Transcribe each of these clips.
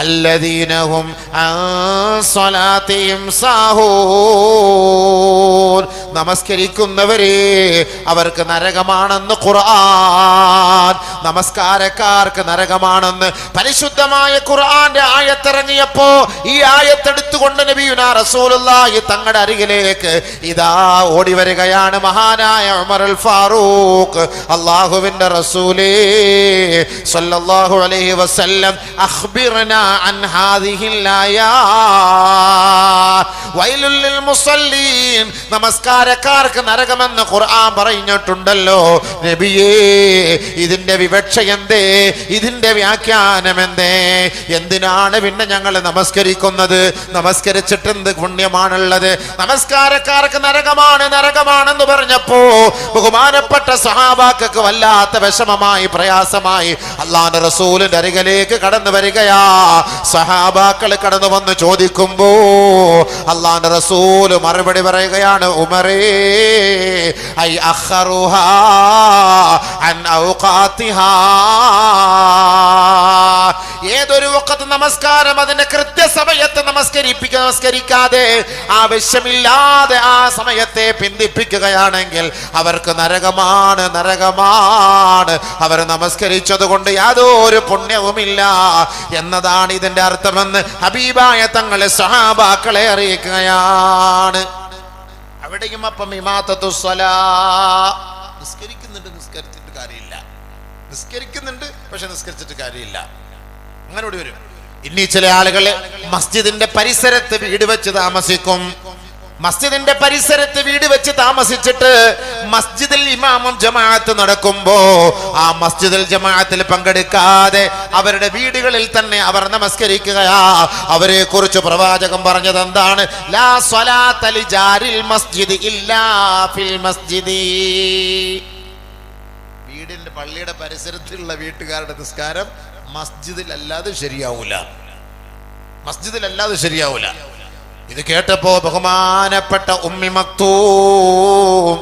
അല്ലദീനഹും സ്വലാത്തിയും സാഹൂർ നമസ്കരിക്കുന്നവരെ അവർക്ക് നരകമാണെന്ന് ഖുർആൻ. നമസ്കാരക്കാർക്ക് നരകമാണെന്ന് പരിശുദ്ധമായ ഖുർആാന്റെ ആയത്തിറങ്ങിയപ്പോ ഈ ആയത്തെടുത്തുകൊണ്ട് നബിയുന റസൂലുള്ളാഹി തങ്ങളുടെ അരികിലേക്ക് ഇതാ ഓടി വരികയാണ് മഹാനായ ഉമർ അൽ ഫാറൂഖ്. അള്ളാഹുവിന്റെ റസൂലേ സല്ലല്ലാഹു അലൈഹി വസല്ലം അഖ്ബിർനാ ഹാദിഹിൽ ആയാത്ത് വൈലുൽ ലിൽ മുസല്ലീൻ നമസ്കാരക്കാർക്ക് നരകമെന്ന് ഖുർആൻ പറഞ്ഞിട്ടുണ്ടല്ലോ. നബിയേ ഇതിന്റെ വിവക്ഷ എന്തേ? ഇതിന്റെ വ്യാഖ്യാനം എന്തേ എന്തിനാണ് പിന്നെ ഞങ്ങൾ നമസ്കരിക്കുന്നത്? നമസ്കരിച്ചിട്ട് എന്ത് പുണ്യമാണുള്ളത്? നമസ്കാരക്കാർക്ക് നരകമാണ് നരകമാണെന്ന് പറഞ്ഞപ്പോ ബഹുമാനപ്പെട്ട സഹാബാക്കൾക്ക് വല്ലാത്ത വിഷമമായി പ്രയാസമായി അള്ളാന്റെ റസൂലിന്റെ അരികിലേക്ക് കടന്നു വരികയാ. സഹാബാക്കൾ കടന്നു വന്ന് ചോദിക്കുമ്പോ അള്ളാന്റെ റസൂൽ മറുപടി പറയുകയാണ് ഉമറേ ഐ അൻ ഔഖാത്തിഹാ. ഏതൊരു വക്കത്ത് നമസ്കാരം അതിന്റെ കൃത്യസമയത്ത് നമസ്കരിപ്പിക്കുക നമസ്കരിക്കാതെ ആവശ്യമില്ലാതെ ആ സമയത്തെ പിന്തിപ്പിക്കുകയാണെങ്കിൽ അവർക്ക് നരകമാണ് നരകമാണ്. അവർ നമസ്കരിച്ചത് കൊണ്ട് യാതൊരു പുണ്യവുമില്ല എന്നതാണ് ഇതിന്റെ അർത്ഥമെന്ന് ഹബീബായ തങ്ങളെ സഹാബാക്കളെ അറിയിക്കുകയാണ്. അവിടെയും അപ്പം ഇമാത്തത്തു സ്വലാ. നിസ്കരിക്കുന്നുണ്ട് നിസ്കരിച്ചിട്ട് കാര്യമില്ല. നിസ്കരിക്കുന്നുണ്ട് പക്ഷെ നിസ്കരിച്ചിട്ട് കാര്യമില്ല. അങ്ങനെ ഓടി വരും. ഇനി ചില ആളുകൾ മസ്ജിദിന്റെ പരിസരത്ത് വീട് വെച്ച് താമസിക്കും. മസ്ജിദിന്റെ പരിസരത്ത് വീട് വെച്ച് താമസിച്ചിട്ട് മസ്ജിദിൽ ഇമാമും ജമാഅത്ത് നടക്കുമ്പോ ആ മസ്ജിദിൽ ജമാഅത്തിൽ പങ്കെടുക്കാതെ അവരുടെ വീടുകളിൽ തന്നെ അവർ നമസ്കരിക്കുകയാ. അവരെ കുറിച്ച് പ്രവാചകം പറഞ്ഞത് എന്താണ്? ലാ ഇല്ലാ ഫിൽ വീടിന്റെ പള്ളിയുടെ പരിസരത്തുള്ള വീട്ടുകാരുടെ നിസ്കാരം മസ്ജിദിലല്ലാതെ ശരിയാവൂല. മസ്ജിദിലല്ലാതെ ശരിയാവൂല. ഇത് കേട്ടപ്പോ ബഹുമാനപ്പെട്ട ഉമ്മി മക്തൂം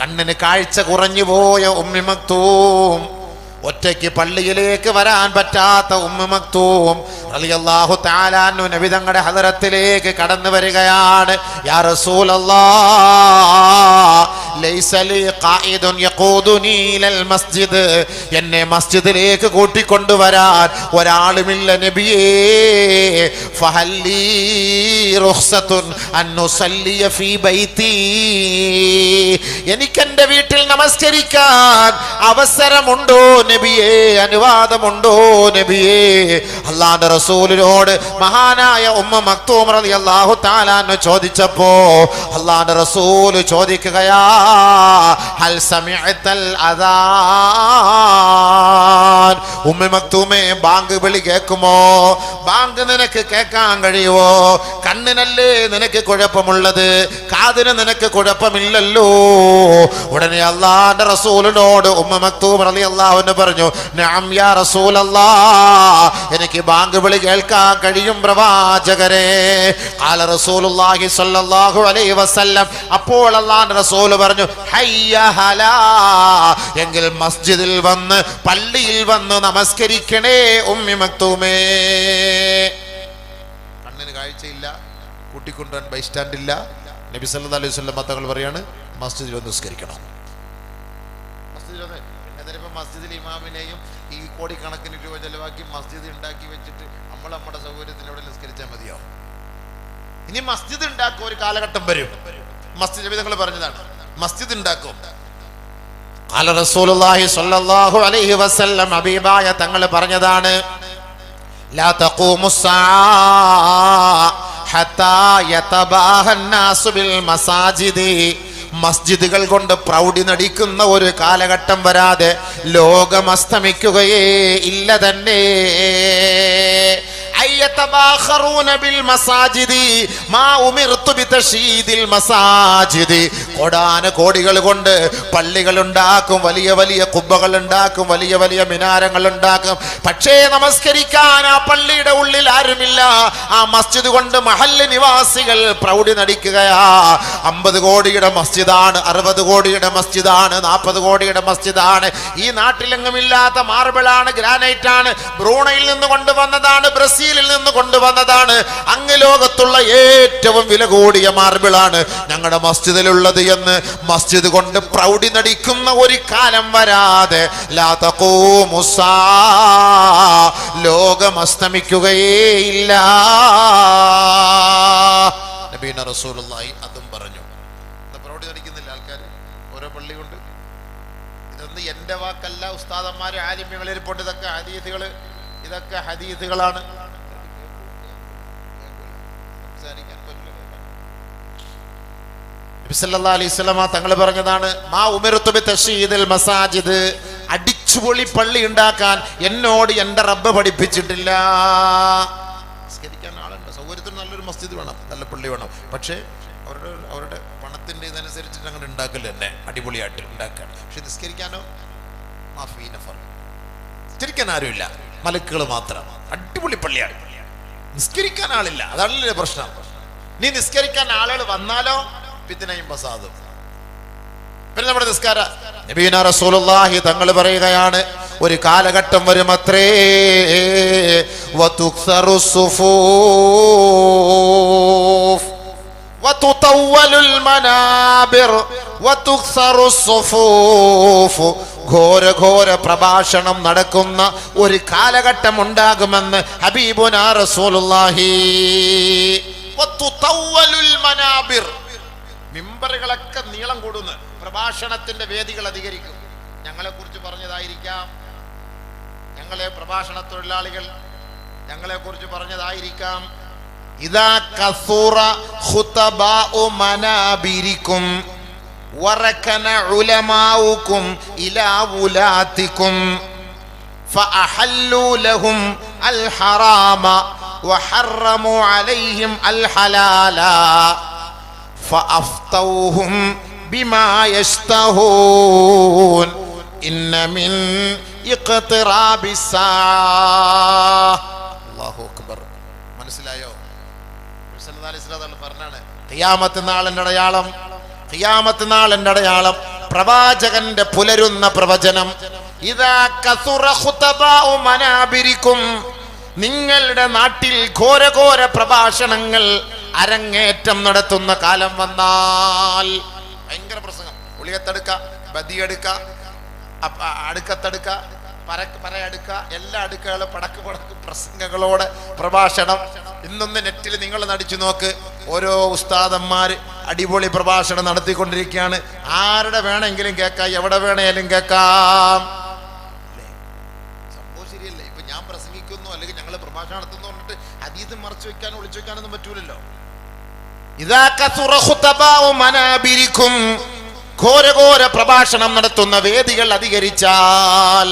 കണ്ണിന് കാഴ്ച കുറഞ്ഞു പോയ ഉമ്മി മക്തൂം ഒറ്റയ്ക്ക് പള്ളിയിലേക്ക് വരാൻ പറ്റാത്ത ഉമ്മ മക്തൂം റളിയല്ലാഹു തആലാനു നബി തങ്ങളുടെ ഹദറത്തിലേക്ക് കടന്നു വരികയാണ്. യാ ഇലൽ മസ്ജിദ്. എന്നെ മസ്ജിദിലേക്ക് കൂട്ടിക്കൊണ്ടുവരാൻ ഒരാളുമില്ല നബിയേ. എനിക്കെന്റെ വീട്ടിൽ നമസ്കരിക്കാൻ അവസരമുണ്ടോ നബിയേ അനുവാദമുണ്ടോ നബിയേ? അള്ളാന്റെ റസൂലിനോട് മഹാനായ ഉമ്മ മക്തൂം അള്ളാഹു താലാൻ ചോദിച്ചപ്പോ അള്ളാന്റെ റസൂൽ ചോദിക്കുകയാ ഹൽ ഉമ്മ മക്തൂമേ ബാങ്ക് വിളി കേൾക്കുമോ? ബാങ്ക് നിനക്ക് കേൾക്കാൻ കഴിയുമോ? കണ്ണിനല്ലേ നിനക്ക് കുഴപ്പമുള്ളത്? കാതിന് നിനക്ക് കുഴപ്പമില്ലല്ലോ? ഉടനെ അള്ളാന്റെ റസൂലിനോട് ഉമ്മ മക്തൂം റളിയല്ലാഹു പറഞ്ഞു യാ എനിക്ക് ബാങ്ക് വിളി കേൾക്കാൻ കഴിയും പ്രവാചകരെ. അലൈഹി വസല്ലം. അപ്പോൾ അള്ളാന്റെ റസൂൽ പറഞ്ഞു ഹയ്യ എങ്കിൽ മസ്ജിദിൽ വന്ന് പള്ളിയിൽ വന്ന് നമസ്കരിക്കണേ ഉമ്മി മക്തൂമേ കണ്ണിന് കാഴ്ചയില്ല കൂട്ടിക്കൊണ്ടുവരാൻ ബൈസ്റ്റാൻഡ് ഇല്ല നബി സല്ലല്ലാഹു അലൈഹി വസല്ലം തങ്ങൾ പറയാണ് മസ്ജിദിൽ വന്ന് എന്നിട്ടിപ്പോ മസ്ജിദിൽ ഇമാമിനെയും ഈ കോടിക്കണക്കിന് രൂപ ചെലവാക്കി മസ്ജിദ് ഉണ്ടാക്കി വെച്ചിട്ട് നമ്മൾ നമ്മുടെ സൗകര്യത്തിന് നിസ്കരിച്ചാൽ മതിയാവും? ഇനി മസ്ജിദ് ഉണ്ടാക്കുക ഒരു കാലഘട്ടം വരും. മസ്ജിദ് ജബിതങ്ങൾ പറഞ്ഞതാണ് മസ്ജിദ് ഉണ്ടാക്കും. റസൂലുള്ളാഹി സ്വല്ലല്ലാഹു അലൈഹി വസല്ലം ഹബീബായ തങ്ങൾ പറഞ്ഞതാണ് ലാ ഹത്താ ബിൽ മസാജിദി. മസ്ജിദുകൾ കൊണ്ട് പ്രൗഢി നടിക്കുന്ന ഒരു കാലഘട്ടം വരാതെ ലോകം അസ്തമിക്കുകയേ ഇല്ല തന്നെ. ബിൽ മസാജിദി. കോടാന കോടികൾ കൊണ്ട് പള്ളികൾ ഉണ്ടാക്കും വലിയ വലിയ കുബ്ബകൾ ഉണ്ടാക്കും വലിയ വലിയ മിനാരങ്ങൾ ഉണ്ടാക്കും. പക്ഷേ നമസ്കരിക്കാൻ ആ പള്ളിയുടെ ഉള്ളിൽ ആരുമില്ല. ആ മസ്ജിദ് കൊണ്ട് മഹല്ല് നിവാസികൾ പ്രൗഢി നടിക്കുകയാ. അമ്പത് കോടിയുടെ മസ്ജിദാണ് അറുപത് കോടിയുടെ മസ്ജിദാണ് നാൽപ്പത് കോടിയുടെ മസ്ജിദാണ്. ഈ നാട്ടിലെങ്ങുമില്ലാത്ത മാർബിളാണ് ഗ്രാനൈറ്റ് ആണ് ബ്രൂണയിൽ നിന്ന് കൊണ്ടുവന്നതാണ് ബ്രസീലിൽ നിന്ന് കൊണ്ടുവന്നതാണ്. അങ്ങ് ലോകത്തുള്ള ഏറ്റവും വില കൂടിയ മാർബിളാണ് ഞങ്ങളുടെ മസ്ജിദിലുള്ളത് എന്ന് മസ്ജിദ് കൊണ്ട് പ്രൗഢി നടിക്കുന്ന ഒരു കാലം വരാതെ. ലോകം അസ്തമിക്കുകയേയില്ല നബീന റസൂലുള്ളാഹി അതും പറഞ്ഞു. പ്രൗഢി നടിക്കുന്നില്ല ആൾക്കാർ ഓരോ പള്ളി കൊണ്ട് ഇതൊന്നും എന്റെ വാക്കല്ല. ഉസ്താദന്മാർ ആലിമ്യങ്ങളിൽ പോട്ട് ഇതൊക്കെ ഹദീസുകൾ ഇതൊക്കെ ഹദീസുകളാണ്. സംസാരിക്കാൻ. പറ്റില്ല നബി സല്ലല്ലാഹു അലൈഹി വസല്ലമ തങ്ങൾ പറഞ്ഞതാണ് മാ ഉമിർതു ബി തശ്യീദിൽ മസാജിദ്. അടിച്ചുപൊളി പള്ളി ഉണ്ടാക്കാൻ എന്നോട് എന്റെ റബ്ബ് പഠിപ്പിച്ചിട്ടില്ല. നിസ്കരിക്കാൻ ആളുണ്ട്. സൗകര്യത്തിന് നല്ലൊരു മസ്ജിദ് വേണം നല്ല പള്ളി വേണം. പക്ഷേ അവരുടെ അവരുടെ പണത്തിന്റെ ഇതനുസരിച്ചിട്ട് അങ്ങനെ ഉണ്ടാക്കില്ല എന്നെ അടിപൊളിയായിട്ട് ഉണ്ടാക്കുകയാണ് പക്ഷെ നിസ്കരിക്കാനോ? മാഫീ നഫർ നിസ്കരിക്കാൻ ആരുമില്ല. മലക്കുകൾ മാത്രം. അടിപൊളി പള്ളിയാണ്. നിസ്കരിക്കാൻ ആളില്ല. അതാണല്ലേ പ്രശ്നം. നീ നിസ്കരിക്കാൻ ആളുകൾ വന്നാലോ? പിന്നെയും ഫസാദും പിന്നെ നമ്മുടെ നിസ്കാര. നബീന റസൂലുള്ളാഹി തങ്ങൾ പറയുകയാണ് ഒരു കാലഘട്ടം വരുമത്രേ അത്രേ മനാബിർ ഘോര ഘോര പ്രഭാഷണം നടക്കുന്ന ഒരു കാലഘട്ടം ഉണ്ടാകുമെന്ന് ഹബീബുനാ റസൂലുള്ളാഹി. വതുതവ്വലുൽ മനാബിർ. മിമ്പറുകളൊക്കെ നീളം കൂടുന്നു പ്രഭാഷണത്തിന്റെ വേദികൾ അധികരിക്കും ഞങ്ങളെ കുറിച്ച് പറഞ്ഞതായിരിക്കാം ഞങ്ങളെ പ്രഭാഷണ തൊഴിലാളികൾ ഞങ്ങളെ കുറിച്ച് പറഞ്ഞതായിരിക്കാം ഇതാ കസൂറ ഖുതബാഉ മനാബിരിക്കും വറക്കന ഉലമാഉക്കും ഇലാ വുലാത്തിക്കും فأحلوا لهم الحرام وحرموا عليهم الحلال فأفتوهم بما يشتهون إن من اقتراب الساعة الله أكبر മനസ്സിലായോ പറഞ്ഞാണ് ഖിയാമത്ത് നാളിന്റെ അടയാളം ഖിയാമത്ത് നാളിന്റെ അടയാളം പ്രവാചകന്റെ പുലരുന്ന പ്രവചനം ഇതാ കസുറ ഖുതബാഉ മനാബിരിക്കും നിങ്ങളുടെ നാട്ടിൽ ഘോരഘോര പ്രഭാഷണങ്ങൾ അരങ്ങേറ്റം നടത്തുന്ന കാലം വന്നാൽ ഭയങ്കര പ്രസംഗം. ഉളിയത്തെടുക്ക ബദിയെടുക്ക അടുക്കത്തടുക്ക പര പറയടുക്ക എല്ലാ അടുക്കകളും പടക്ക് പടക്ക് പ്രസംഗങ്ങളോടെ പ്രഭാഷണം. ഇന്നൊന്ന് നെറ്റിൽ നിങ്ങൾ നടിച്ചു നോക്ക്. ഓരോ ഉസ്താദന്മാർ അടിപൊളി പ്രഭാഷണം നടത്തിക്കൊണ്ടിരിക്കുകയാണ്. ആരുടെ വേണമെങ്കിലും കേൾക്കാം എവിടെ വേണമെങ്കിലും കേൾക്കാം. അതീത് മറച്ചു വെക്കാനോ ഒളിച്ചു വെക്കാനൊന്നും പറ്റൂലല്ലോ. ഇതാ ഘോരഘോര പ്രഭാഷണം നടത്തുന്ന വേദികൾ അധികരിച്ചാൽ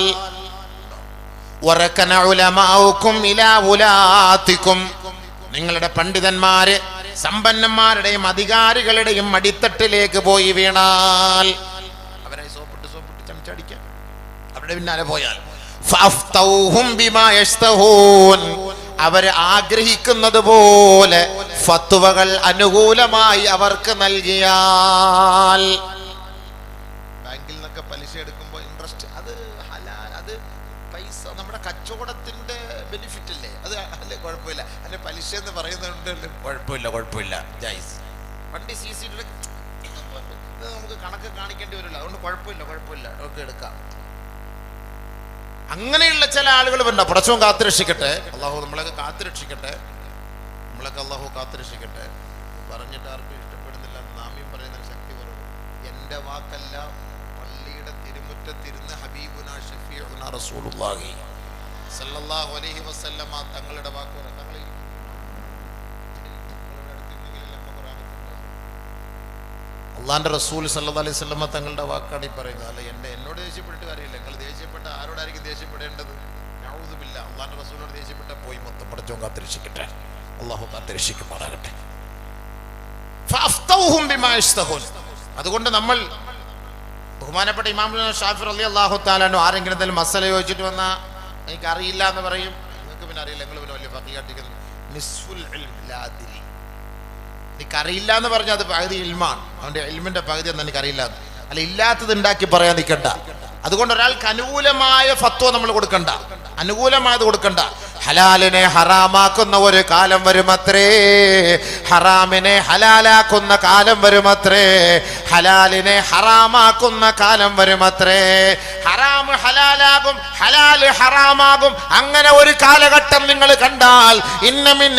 നിങ്ങളുടെ പണ്ഡിതന്മാര് സമ്പന്നന്മാരുടെയും അധികാരികളുടെയും അടിത്തട്ടിലേക്ക് പോയി വീണാൽ അവരെ സോപ്പിട്ട് സോപ്പിട്ട് ചമച്ചടിക്കാൻ. അവരുടെ പിന്നാലെ പോയാൽ. അവർ ആഗ്രഹിക്കുന്നത് പോലെ ഫത്വകൾ അനുകൂലമായി അവർക്ക് നൽകിയാൽ ബാങ്കിൽ നിന്നൊക്കെ പലിശ എടുക്കുമ്പോൾ ഇൻട്രസ്റ്റ് അത് ഹലാൽ അത് പൈസ നമ്മുടെ കച്ചവടത്തിന്റെ ബെനിഫിറ്റ് അല്ലേ? അത് അല്ലേ കുഴപ്പമില്ല. അല്ലെ പലിശ എന്ന് പറയുന്നുണ്ട് കുഴപ്പമില്ല കുഴപ്പമില്ല. ജൈസ് വണ്ടി സി സി നമുക്ക് കണക്ക് കാണിക്കേണ്ടി വരില്ല. അതുകൊണ്ട് കുഴപ്പമില്ല കുഴപ്പമില്ല. ഒക്കെ എടുക്കാം. അങ്ങനെയുള്ള ചില ആളുകൾ വേണ്ട പടച്ചവും കാത്തുരക്ഷിക്കട്ടെ. അള്ളാഹു നമ്മളൊക്കെ കാത്തുരക്ഷിക്കട്ടെ. നമ്മളൊക്കെ അള്ളാഹു കാത്തുരക്ഷിക്കട്ടെ. പറഞ്ഞിട്ട് ആർക്കും ഇഷ്ടപ്പെടുന്നില്ല നാമ്യം പറയുന്ന ശക്തി കുറവ്. എന്റെ വാക്കല്ല പള്ളിയുടെ തിരുമുറ്റത്തിരുന്ന് ഹബീബുന ഷഫീഉന റസൂലുള്ളാഹി. അലൈഹി വസല്ലമ തങ്ങളുടെ വാക്ക് അള്ളാന്റെ റസൂൽ സല്ലാ അലൈഹി സ്വലമ തങ്ങളുടെ വാക്കാണ് ഈ പറയുന്നത്. അല്ല എന്റെ എന്നോട് ദേഷ്യപ്പെട്ട് കാര്യമില്ല. നിങ്ങൾ ദേഷ്യപ്പെട്ട ആരോടായിരിക്കും ദേഷ്യപ്പെടേണ്ടത്? ഞാവുതുമില്ല അള്ളാന്റെ റസൂലിനോട് ദേഷ്യപ്പെട്ട പോയി മൊത്തം പഠിച്ചോ കാത്തിരക്ഷിക്കട്ടെ. അള്ളാഹു കാത്തിരക്ഷിക്കുമാറാകട്ടെ. അതുകൊണ്ട് നമ്മൾ ബഹുമാനപ്പെട്ട ഇമാം ഷാഫിർ അലി അള്ളാഹു താലാനോ ആരെങ്കിലും എന്തെങ്കിലും മസല ചോദിച്ചിട്ട് വന്നാൽ എനിക്കറിയില്ല എന്ന് പറയും. നിങ്ങൾക്ക് പിന്നെ അറിയില്ല. നിങ്ങൾ പിന്നെ വലിയ പക്കിയാട്ടിക്കുന്നു നിസ്ഫുൽ ഇൽം ലാ അദ്രി. എനിക്കറിയില്ല എന്ന് പറഞ്ഞാൽ അത് പകുതി ഇൽമാണ് അവന്റെ ഇൽമിന്റെ പകുതി എന്ന് എനിക്കറിയില്ല. അല്ല ഇല്ലാത്തത് ഉണ്ടാക്കി പറയാൻ നിൽക്കണ്ട അതുകൊണ്ട് ഒരാൾക്ക് അനുകൂലമായ ഫത്വ നമ്മൾ കൊടുക്കണ്ട. അനുകൂലമായത് കൊടുക്കണ്ട. ഹലാലിനെ ഹറാമാക്കുന്ന ഒരു കാലം വരുമത്രേ. ഹറാമിനെ ഹലാലാക്കുന്ന കാലം വരുമത്രേ. ഹലാലിനെ ഹറാമാക്കുന്ന കാലം വരുമത്രേ. ഹറാം ഹലാലാകും ഹലാൽ ഹറാമാകും. അങ്ങനെ ഒരു കാലഘട്ടം നിങ്ങൾ കണ്ടാൽ ഇന്നമിൻ.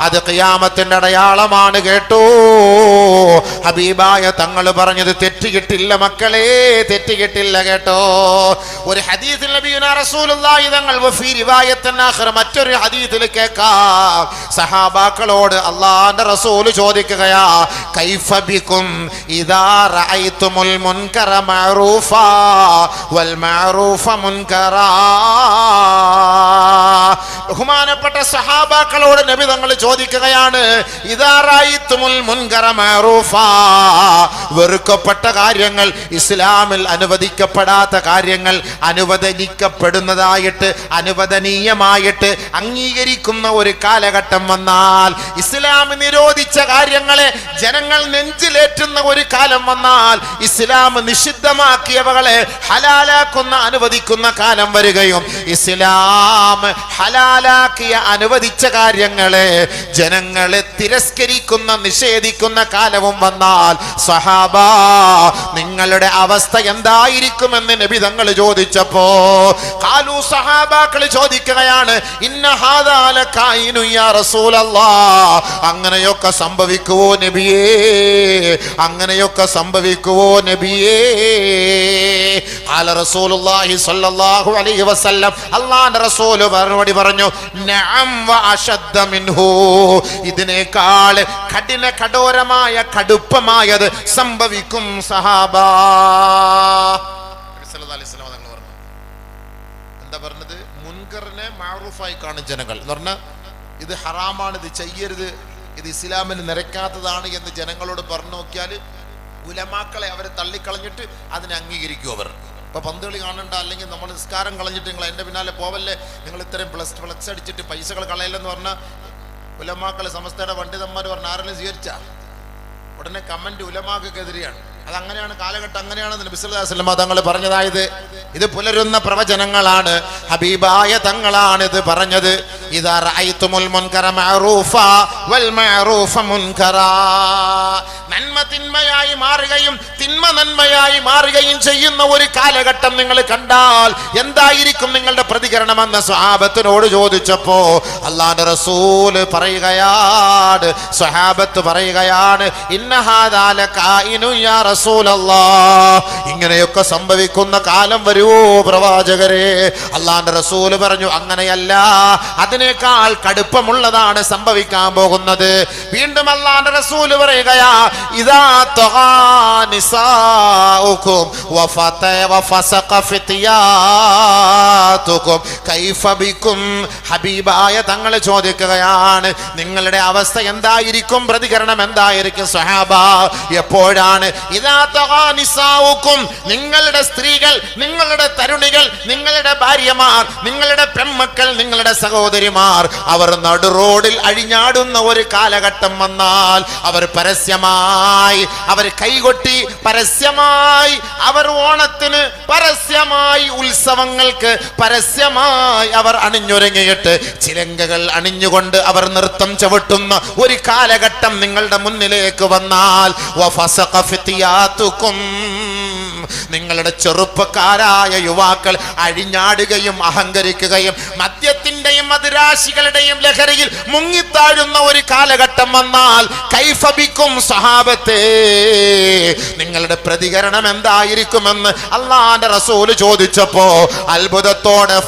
അത് ഖിയാമത്തിന്റെ അടയാളമാണ് കേട്ടോ. ഹബീബായ തങ്ങൾ പറഞ്ഞത് തെറ്റുകിട്ടില്ല മക്കളെ തെറ്റുകിട്ടില്ല കേട്ടോ. ഒരു ഹദീസിൽ നബിയുനാ റസൂലുള്ളാഹി തങ്ങൾ മറ്റൊരു ഹദീസിൽ കേൾക്കാം. സഹാബാക്കളോട് അള്ളാന്റെ റസൂൽ ചോദിക്കുകയാ കൈഫ ബിക്കും ഇദാ റഅയ്തുമുൽ മുൻകറ മഅറൂഫ വൽ മഅറൂഫ മുൻകറ. ബഹുമാനപ്പെട്ട സഹാബാക്കളോട് നബി തങ്ങൾ ചോദിക്കുകയാണ് ഇദാ റഅയ്തുമുൽ മുൻകറ മഅറൂഫ. വെറുക്കപ്പെട്ട കാര്യങ്ങൾ ഇസ്ലാമിൽ അനുവദിക്കപ്പെടാത്ത കാര്യങ്ങൾ അനുവദനിക്കപ്പെടുന്നതായിട്ട് അനുവദനീയമായിട്ട് അംഗീകരിക്കുന്ന ഒരു കാലഘട്ടം വന്നാൽ ഇസ്ലാം നിരോധിച്ച കാര്യങ്ങളെ ജനങ്ങൾ നെഞ്ചിലേറ്റുന്ന ഒരു കാലം വന്നാൽ ഇസ്ലാം നിഷിദ്ധമാക്കിയവകളെ ഹലാലാക്കുന്ന അനുവദിക്കുന്ന കാലം വരികയും ഇസ്ലാം ഹലാലാക്കിയ അനുവദിച്ച കാര്യങ്ങളെ ജനങ്ങളെ തിരസ്കരിക്കുന്ന നിഷേധിക്കുന്ന കാലവും വന്നാൽ സഹാബ നിങ്ങളുടെ അവസ്ഥ എന്തായിരിക്കുമെന്ന് നബി തങ്ങൾ ചോദിച്ചപ്പോ കാലു സഹാബാക്കൾ ചോദിക്കുകയാണ് അങ്ങനെയൊക്കെ സംഭവിക്കുവോ നബിയേ? അങ്ങനെയൊക്കെ സംഭവിക്കുവോ നബിയേ? അല റസൂലുള്ളാഹി സ്വല്ലല്ലാഹു അലൈഹി വസല്ലം അല്ലാഹുവിന്റെ റസൂൽ മറുപടി പറഞ്ഞു നഅം വ അശദ്ദ മിൻഹു. ഇതിനേക്കാൾ കഠിന കഠോരമായ കടുപ്പമായത് സംഭവിക്കും സഹാബ. സല്ലല്ലാഹു അലൈഹി വസല്ലം മുൻകറിനെ മാറൂഫായി കാണും ജനങ്ങൾ. എന്ന് പറഞ്ഞാൽ ഇത് ഹറാമാണ് ഇത് ചെയ്യരുത് ഇത് ഇസ്ലാമിന് നിരക്കാത്തതാണ് എന്ന് ജനങ്ങളോട് പറഞ്ഞു നോക്കിയാൽ ഉലമാക്കളെ അവരെ തള്ളിക്കളഞ്ഞിട്ട് അതിനെ അംഗീകരിക്കും അവർ. ഇപ്പൊ പന്ത് കളി കാണണ്ട അല്ലെങ്കിൽ നമ്മൾ നിസ്കാരം കളഞ്ഞിട്ട് നിങ്ങൾ എന്റെ പിന്നാലെ പോവല്ലേ നിങ്ങൾ ഇത്രയും പ്ലസ് ഫ്ലക്സ് അടിച്ചിട്ട് പൈസകൾ കളയല്ലെന്ന് പറഞ്ഞാൽ ഉലമാക്കളെ സമസ്തയുടെ പണ്ഡിതന്മാർ പറഞ്ഞ ആരെങ്കിലും സ്വീകരിച്ചാൽ ഉടനെ കമന്റ് ഉലമാക്കെതിരെയാണ് അത് അങ്ങനെയാണ് കാലഘട്ടം അങ്ങനെയാണ് നബിസ്വല്ലാസ്ലമ തങ്ങൾ പറഞ്ഞതായത്. ഇത് പുലരുന്ന പ്രവചനങ്ങളാണ്. ഹബീബായ തങ്ങളാണ് ഇത് പറഞ്ഞത് ഇതാ മുൻകറ മഅറൂഫ വൽ മഅറൂഫ മുൻകറാ നന്മ തിന്മയായി മാറുകയും തിന്മ നന്മയായി മാറുകയും ചെയ്യുന്ന ഒരു കാലഘട്ടം നിങ്ങൾ കണ്ടാൽ എന്തായിരിക്കും നിങ്ങളുടെ പ്രതികരണം പ്രതികരണമെന്ന് സ്വഹാബത്തിനോട് ചോദിച്ചപ്പോ അള്ളാന്റെ റസൂൽ പറയുകയാണ് സ്വഹാബത്ത് പറയുകയാണ് ഇങ്ങനെയൊക്കെ സംഭവിക്കുന്ന കാലം വരുവോ പ്രവാചകരെ. അള്ളാന്റെ റസൂൽ പറഞ്ഞു അങ്ങനെയല്ല അതിനേക്കാൾ കടുപ്പമുള്ളതാണ് സംഭവിക്കാൻ പോകുന്നത്. വീണ്ടും അള്ളാന്റെ റസൂൽ പറയുകയാ ബിക്കും ഹബീബായ തങ്ങളെ ചോദിക്കുകയാണ് നിങ്ങളുടെ അവസ്ഥ എന്തായിരിക്കും? പ്രതികരണം എന്തായിരിക്കും? സഹാബ എപ്പോഴാണ്? ഇതാ നിസാഉകും നിങ്ങളുടെ സ്ത്രീകൾ നിങ്ങളുടെ തരുണികൾ നിങ്ങളുടെ ഭാര്യമാർ നിങ്ങളുടെ പെൺമക്കൾ നിങ്ങളുടെ സഹോദരിമാർ അവർ നടുറോഡിൽ അഴിഞ്ഞാടുന്ന ഒരു കാലഘട്ടം വന്നാൽ അവർ പരസ്യമായി അവർ കൈകൊട്ടി പരസ്യമായി അവർ ഓണത്തിന് പരസ്യമായി ഉത്സവങ്ങൾക്ക് പരസ്യമായി അവർ അണിഞ്ഞൊരുങ്ങിയിട്ട് ചിലങ്കകൾ അണിഞ്ഞുകൊണ്ട് അവർ നൃത്തം ചവിട്ടുന്ന ഒരു കാലഘട്ടം നിങ്ങളുടെ മുന്നിലേക്ക് വന്നാൽ. നിങ്ങളുടെ ചെറുപ്പക്കാരായ യുവാക്കൾ അഴിഞ്ഞാടുകയും അഹങ്കരിക്കുകയും മദ്യത്തിന്റെയും മധുരാശികളുടെയും ലഹരിയിൽ മുങ്ങിത്താഴുന്ന ഒരു കാലഘട്ടം വന്നാൽ കൈഫബിക്കും സഹാബത്തെ നിങ്ങളുടെ പ്രതികരണം എന്തായിരിക്കുമെന്ന് അള്ളാന്റെ റസൂൽ ചോദിച്ചപ്പോ അത്ഭുതത്തോടെ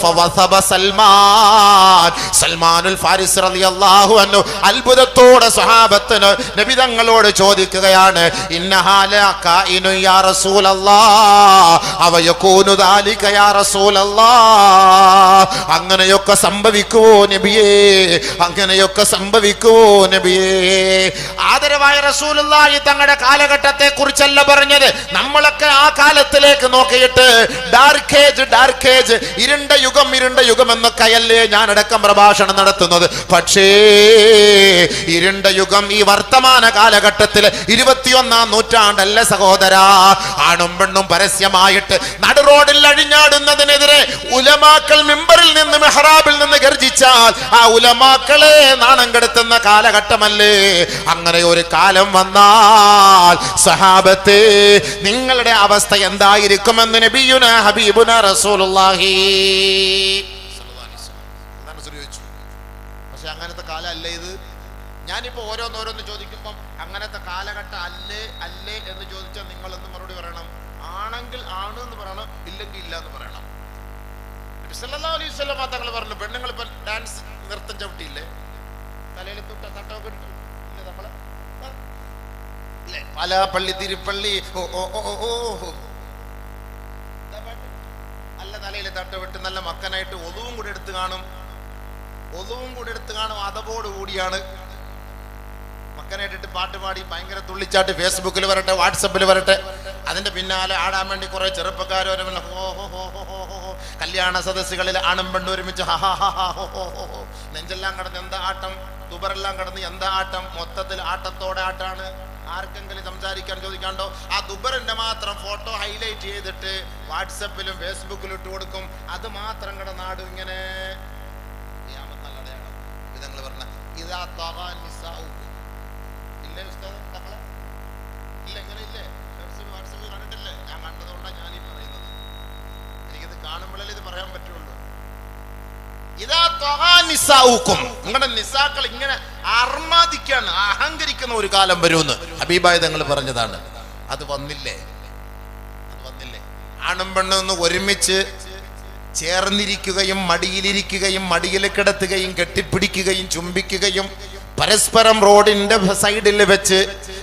സൽമാൻ. സൽമാനുൽ ഫാരിസ് റളിയല്ലാഹു അൻഹു അത്ഭുതത്തോടെ സ്വഹാബത്തിന് നബി തങ്ങളോട് ചോദിക്കുകയാണ് യാ റസൂലല്ലാഹ്? ദാലിക യാ റസൂലല്ലാഹ്. അങ്ങനെയൊക്കെ സംഭവിക്കും സംഭവിക്കുവോ നബിയേ? അങ്ങനെയൊക്കെ സംഭവിക്കുവോ നബിയേ? ആദരവായ റസൂലുള്ളാഹി തങ്ങളുടെ കാലഘട്ടത്തെ കുറിച്ചല്ല പറഞ്ഞത്. നമ്മളൊക്കെ ആ കാലത്തിലേക്ക് നോക്കിയിട്ട് ഡാർക്ക് ഏജ് ഡാർക്ക് ഏജ് ഇരുണ്ട യുഗം ഇരുണ്ട യുഗം ഞാൻ അടക്കം പ്രഭാഷണം നടത്തുന്നത്. പക്ഷേ ഇരുണ്ട യുഗം ഈ വർത്തമാന കാലഘട്ടത്തിൽ ഇരുപത്തിയൊന്നാം നൂറ്റാണ്ടല്ല സഹോദര. ആണും പെണ്ണും പരസ്യമായിട്ട് നടുറോഡിൽ അഴിഞ്ഞാടുന്നതിനെതിരെ ഉലമാക്കൾ മെമ്പറിൽ നിന്ന് മെഹ്റാബിൽ നിന്ന് ഗർജിച്ചാൽ ആ ഉലമാക്കളെ നാണം കെടുത്തുന്ന കാലഘട്ടമല്ലേ? അങ്ങനെ ഒരു കാലം വന്നാൽ സഹാബത്തെ നിങ്ങളുടെ അവസ്ഥ എന്തായിരിക്കുമെന്ന് നബിയുന ഹബീബുന റസൂലുള്ളാഹി. പക്ഷെ അങ്ങനത്തെ കാലമല്ല ഇത്? ഞാനിപ്പോ ഓരോന്നോരോന്ന് ചോദിക്കുമ്പം അങ്ങനത്തെ കാലഘട്ടം അല്ലേ അല്ലേ എന്ന് ചോദിച്ചാൽ നിങ്ങൾ എന്ന് മറുപടി പറയണം. ആണെങ്കിൽ ആണ് എന്ന് പറയണം ഇല്ലെങ്കിൽ ഇല്ല എന്ന് പറയണം. അലൈഹി തങ്ങൾ പറഞ്ഞു പെണ്ണുങ്ങൾ ഇപ്പൊ ഡാൻസ് നൃത്തം ചവിട്ടിയില്ലേ? തലയിൽ തൊട്ട തട്ടമൊക്കെ ഇല്ലേ പല പള്ളി തിരുപ്പള്ളി ഓ ഓ ഓ? നല്ല തലയിൽ തട്ടുവിട്ട് നല്ല മക്കനായിട്ട് ഒതുവും കൂടെ എടുത്ത് കാണും. ഒതുവും കൂടെ എടുത്ത് കാണും അതപോട് കൂടിയാണ്. മക്കനായിട്ടിട്ട് പാട്ട് പാടി ഭയങ്കര തുള്ളിച്ചാട്ട് ഫേസ്ബുക്കിൽ വരട്ടെ വാട്സപ്പിൽ വരട്ടെ. അതിന്റെ പിന്നാലെ ആടാൻ വേണ്ടി കുറെ ചെറുപ്പക്കാരോ ഹോ ഹോ ഹോ. കല്യാണ സദസ്സുകളിൽ ആണും പെണ്ണും ഒരുമിച്ച്. നെഞ്ചെല്ലാം കടന്ന് എന്താ ആട്ടം? തുബറെല്ലാം കടന്ന് എന്താ ആട്ടം? മൊത്തത്തിൽ ആട്ടത്തോടെ ആട്ടാണ്. ആർക്കെങ്കിലും സംസാരിക്കാൻ ചോദിക്കാണ്ടോ? ആ ദുബറിന്റെ മാത്രം ഫോട്ടോ ഹൈലൈറ്റ് ചെയ്തിട്ട് വാട്സപ്പിലും ഫേസ്ബുക്കിലും ഇട്ട് കൊടുക്കും. അത് മാത്രം കട നാട് ഖിയാമത്തല്ലടയാണ്. വിധങ്ങൾ ഇതാ. ഇല്ലേ ഇങ്ങനെ ഞാൻ കണ്ടതുകൊണ്ടാണ് ഞാൻ പറയുന്നത്. ഇത് പറയാൻ. നിങ്ങളുടെ നിസാക്കൾ ഇങ്ങനെ അർമാദിക്കാണ് അഹങ്കരിക്കുന്ന ഒരു കാലം വരുമെന്ന് ഹബീബായ തങ്ങൾ പറഞ്ഞതാണ്. അത് വന്നില്ലേ? അത് വന്നില്ലേ? ആണും പെണ്ണും ഒന്ന് ഒരുമിച്ച് ചേർന്നിരിക്കുകയും മടിയിലിരിക്കുകയും മടിയിൽ കിടത്തുകയും കെട്ടിപ്പിടിക്കുകയും ചുംബിക്കുകയും പരസ്പരം റോഡിന്റെ സൈഡിൽ വെച്ച്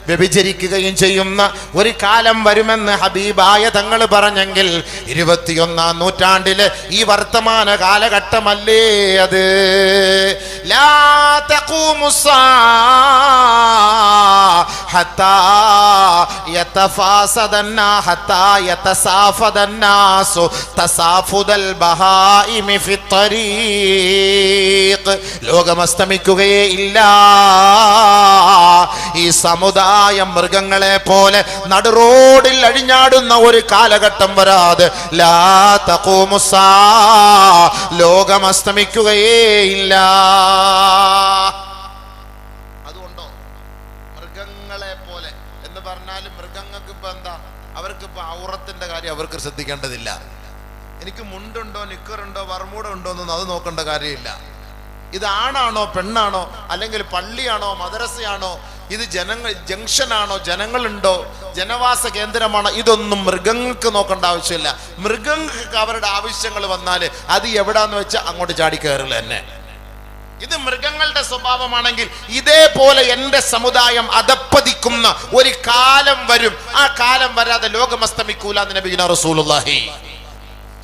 വ്യഭിചരിക്കുകയും ചെയ്യുന്ന ഒരു കാലം വരുമെന്ന് ഹബീബായ തങ്ങൾ പറഞ്ഞെങ്കിൽ ഇരുപത്തിയൊന്നാം നൂറ്റാണ്ടിൽ ഈ വർത്തമാന കാലഘട്ടമല്ലേ അത്? ലോകമസ്തമിക്കുകയേ ഇല്ല ഈ സമുദായം മൃഗങ്ങളെ പോലെ നടുറോഡിൽ അഴിഞ്ഞാടുന്ന ഒരു കാലഘട്ടം വരാതെ ലാ തഖൂമുസ്സാ ലോകം അസ്തമിക്കുകയേ ഇല്ല അതുകൊണ്ടോ? മൃഗങ്ങളെ പോലെ എന്ന് പറഞ്ഞാൽ മൃഗങ്ങൾക്ക് ഇപ്പൊ എന്താ? അവർക്ക് ഇപ്പൊ ഔറത്തിന്റെ കാര്യം അവർക്ക് ശ്രദ്ധിക്കേണ്ടതില്ല. എനിക്ക് മുണ്ടുണ്ടോ നിക്കറുണ്ടോ വർമൂടുണ്ടോ എന്നൊന്നും അത് നോക്കേണ്ട കാര്യമില്ല. ഇത് ആണാണോ പെണ്ണാണോ അല്ലെങ്കിൽ പള്ളിയാണോ മദ്രസയാണോ ഇത് ജനങ്ങൾ ജംഗ്ഷനാണോ ജനങ്ങളുണ്ടോ ജനവാസ കേന്ദ്രമാണോ ഇതൊന്നും മൃഗങ്ങൾക്ക് നോക്കേണ്ട ആവശ്യമില്ല. മൃഗങ്ങൾക്ക് അവരുടെ ആവശ്യങ്ങൾ വന്നാൽ അത് എവിടാന്ന് വെച്ചാൽ അങ്ങോട്ട് ചാടി കയറില്ല തന്നെ. ഇത് മൃഗങ്ങളുടെ സ്വഭാവമാണെങ്കിൽ ഇതേപോലെ എന്റെ സമുദായം അതപ്പതിക്കുന്ന ഒരു കാലം വരും. ആ കാലം വരാതെ ലോകം അസ്തമിക്കൂല നബീന റസൂലുള്ളാഹി.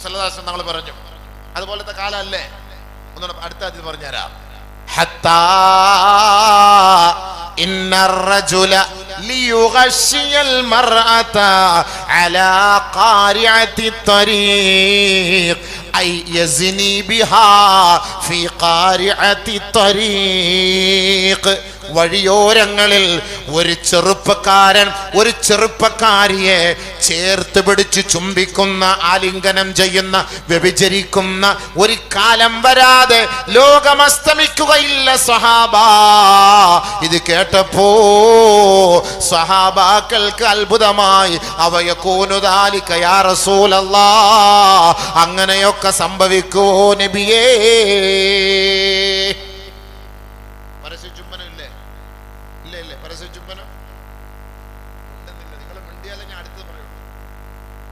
സല്ലല്ലാഹു തങ്ങൾ പറഞ്ഞു. അതുപോലത്തെ കാലമല്ലേ? ഒന്നുകൂടെ അടുത്ത അതിൽ പറഞ്ഞുതരാം حتى إن الرجل ليغشي المرأة على قارعة الطريق أي يزني بها في قارعة الطريق വഴിയോരങ്ങളിൽ ഒരു ചെറുപ്പക്കാരൻ ഒരു ചെറുപ്പക്കാരിയെ ചേർത്ത് പിടിച്ച് ചുംബിക്കുന്ന ആലിംഗനം ചെയ്യുന്ന വ്യഭിചരിക്കുന്ന ഒരു കാലം വരാതെ ലോകമസ്തമിക്കുകയില്ല സഹാബ. ഇത് കേട്ടപ്പോ സഹാബാക്കൾക്ക് അത്ഭുതമായി അവയെ യാ റസൂലല്ലാ അങ്ങനെയൊക്കെ സംഭവിക്കുവോ നബിയേ? പരസ്യചുംബനം ഉണ്ടെന്നില്ല. നിങ്ങൾ മിണ്ടിയാലേ ഞാൻ അടുത്തത് പറയുള്ളൂ.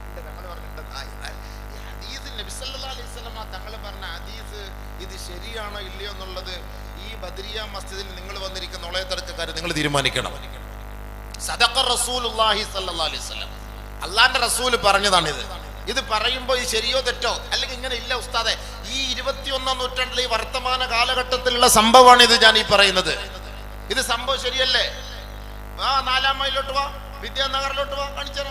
ഇല്ല ഞങ്ങൾ പറഞ്ഞിട്ടുണ്ട് ആ, ആ, നബി സല്ലല്ലാഹു അലൈഹി വസല്ലമ തങ്ങൾ പറഞ്ഞ ഹദീസ് ഇത് ശരിയാണോ ഇല്ലയോ എന്നുള്ളത് ഈ ബദരിയ മസ്ജിദിൽ നിങ്ങൾ വന്നിരിക്കുന്ന ഉളയത്തിറക്കക്കാർ നിങ്ങൾ തീരുമാനിക്കണം. സദഖ റസൂലുള്ളാഹി സല്ലല്ലാഹു അലൈഹി വസല്ലം. അള്ളാന്റെ റസൂൽ പറഞ്ഞതാണിത്. ഇത് പറയുമ്പോൾ ഇത് ശരിയോ തെറ്റോ? അല്ലെങ്കിൽ ഇങ്ങനെ ഇല്ല ഉസ്താദെ ഈ ഇരുപത്തി ഇരുപത്തിയൊന്നാം നൂറ്റാണ്ടിലെ ഈ വർത്തമാന കാലഘട്ടത്തിലുള്ള സംഭവമാണ് ഇത് ഞാൻ ഈ പറയുന്നത്. ഇത് സംഭവം ശരിയല്ലേ? ആ നാലാം മൈലിലോട്ട് വാ. വിദ്യാനഗറിലോട്ട് വാ കാണിച്ചു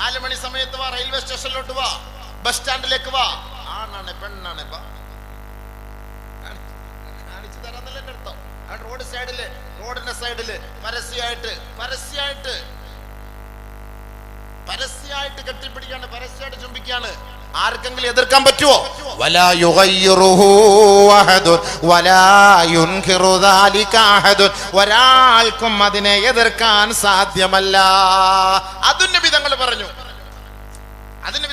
നാല് മണി സമയത്ത് വാ റെയിൽവേ സ്റ്റേഷനിലോട്ട് വാ. ബസ് സ്റ്റാൻഡിലേക്ക് വാ. ആണാണ് പെണ്ണാണ് കാണിച്ചു തരാന്നല്ല എന്റെ അർത്ഥം. റോഡ് സൈഡിൽ റോഡിന്റെ സൈഡിൽ പരസ്യമായിട്ട് പരസ്യമായിട്ട് പരസ്യമായിട്ട് കെട്ടിപ്പിടിക്കാണ് പരസ്യമായിട്ട് ചുംബിക്കാണ്. ആർക്കെങ്കിലും എതിർക്കാൻ പറ്റുമോ ഒരാൾക്കും അതിനെ എതിർക്കാൻ സാധ്യമല്ല. അതിന്റെ വിധങ്ങൾ പറഞ്ഞു. അതിന്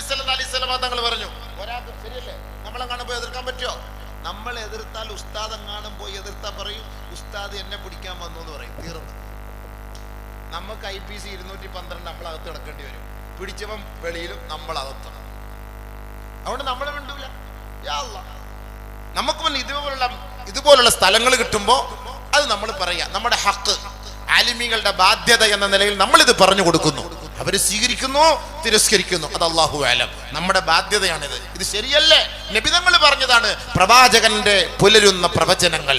തങ്ങൾ പറഞ്ഞു. ഒരാൾക്ക് ശരിയല്ലേ? നമ്മളെ കാണുമ്പോൾ എതിർക്കാൻ പറ്റുമോ നമ്മൾ എതിർത്താൽ ഉസ്താദ് എങ്ങാനും പോയി എതിർത്താൽ പറയും. ഉസ്താദ് എന്നെ പിടിക്കാൻ വന്നു എന്ന് പറയും. തീർന്നു. നമുക്ക് ഐ പി സി ഇരുന്നൂറ്റി പന്ത്രണ്ട് നമ്മളകത്ത് കിടക്കേണ്ടി വരും. പിടിച്ചവൻ വെളിയിലും നമ്മളകത്ത്. അതുകൊണ്ട് നമ്മൾ അല്ലാ. നമുക്ക് മുന്നിൽ ഇതുപോലുള്ള ഇതുപോലുള്ള സ്ഥലങ്ങൾ കിട്ടുമ്പോൾ അത് നമ്മൾ പറയാം. നമ്മുടെ ഹക്ക് ആലിമികളുടെ ബാധ്യത എന്ന നിലയിൽ നമ്മൾ ഇത് പറഞ്ഞു കൊടുക്കുന്നു. അവർ സ്വീകരിക്കുന്നു തിരസ്കരിക്കുന്നു. അത് അള്ളാഹു ആലം നമ്മുടെ ബാധ്യതയാണിത്. ഇത് ശരിയല്ലേ? നബിതങ്ങൾ പറഞ്ഞതാണ് പ്രവാചകന്റെ പുലരുന്ന പ്രവചനങ്ങൾ.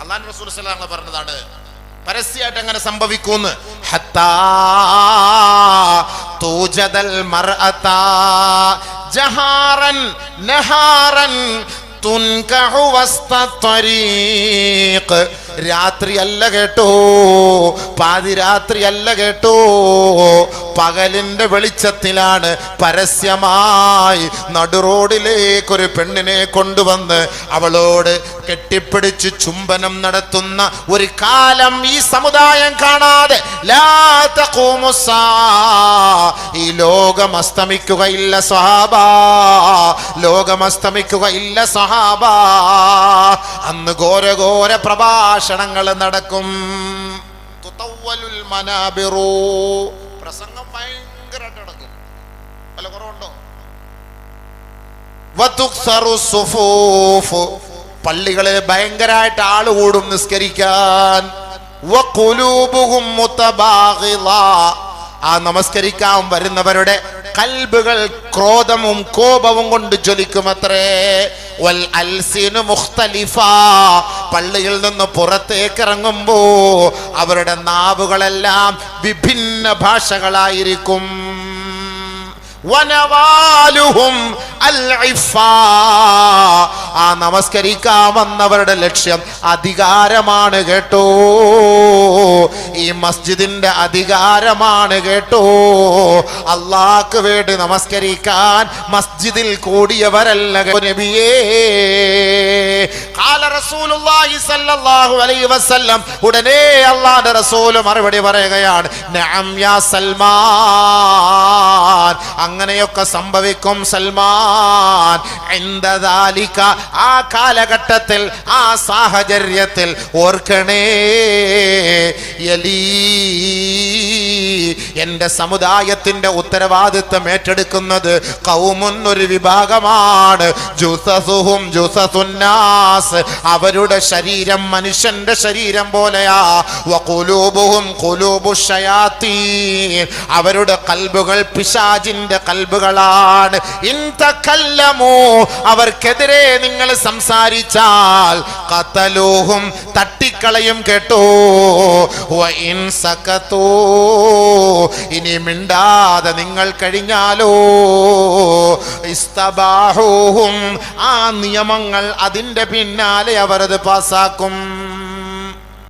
അള്ളാഹു റസൂൽ പറഞ്ഞതാണ് പരസ്യമായിട്ട് അങ്ങനെ സംഭവിക്കൂന്ന്. മർഅതാ ജഹാറൻ നഹാറൻ രാത്രിയല്ല കേട്ടോ പാതിരാത്രിയല്ല കേട്ടോ പകലിന്റെ വെളിച്ചത്തിലാണ് പരസ്യമായി നടുറോഡിലേക്കൊരു പെണ്ണിനെ കൊണ്ടുവന്ന് അവളോട് കെട്ടിപ്പിടിച്ച് ചുംബനം നടത്തുന്ന ഒരു കാലം ഈ സമുദായം കാണാതെ. ഈ ലോകം അസ്തമിക്കുകയില്ല സ്വഹാബ ലോകം അസ്തമിക്കുകയില്ല സ്വഹാബ അന്ന് ഘോര ഘോര പ്രഭാഷണങ്ങൾ നടക്കും. പ്രസംഗം ഭയങ്കരമായിട്ട് നടക്കും വല്ല കുറവുണ്ടോ. പള്ളികളിൽ ഭയങ്കരമായിട്ട് ആൾ കൂടും നിസ്കരിക്കാൻ. ആ നമസ്കരിക്കാൻ വരുന്നവരുടെ കൽബുകൾ ക്രോധവും കോപവും കൊണ്ട് ജ്വലിക്കുമത്രേ പള്ളിയിൽ നിന്ന് പുറത്തേക്ക് ഇറങ്ങുമ്പോ അവരുടെ നാവുകളെല്ലാം വിഭിന്ന ഭാഷകളായിരിക്കും വനവാലുഹും അൽ-ഇഫാ. ആ നമസ്കരിക്കാൻ വന്നവരുടെ ലക്ഷ്യം അധികാരമാണ് കേട്ടോ. ഈ മസ്ജിദിന്റെ അധികാരമാണ് കേട്ടോ. അള്ളാക്ക് വേണ്ടി നമസ്കരിക്കാൻ മസ്ജിദിൽ കൂടിയവരല്ല നബിയേ. അള്ളാഹുവിന്റെ റസൂൽ മറുപടി പറയുകയാണ് സൽമാൻ. അങ്ങനെയൊക്കെ സംഭവിക്കും സൽമാൻ. എന്തതാലിക്ക ആ കാലഘട്ടത്തിൽ ആ സാഹചര്യത്തിൽ ഓർക്കണേ യലീ എന്റെ സമുദായത്തിന്റെ ഉത്തരവാദിത്വം ഏറ്റെടുക്കുന്നത് കൗമുൻ ഒരു വിഭാഗമാണ്. ജുസസുഹും അവരുടെ ശരീരം മനുഷ്യന്റെ ശരീരം പോലെയാ. വഖുലൂബുഹും ഖുലൂബു അവരുടെ കൽബുകൾ പിശാജിന്റെ കൽബുകളാണ്. ഇന്തക്കല്ലമോ അവർക്കെതിരെ നിങ്ങൾ സംസാരിച്ചാൽ കത്തലൂഹും തട്ടിക്കളയും കേട്ടോ. ഇൻ ഇനി മിണ്ടാതെ നിങ്ങൾ കഴിഞ്ഞാലോ? ഇസ്തബാഹൂഹും ആ നിയമങ്ങൾ അതിന്റെ പിന്നാലെ അവരത് പാസ്സാക്കും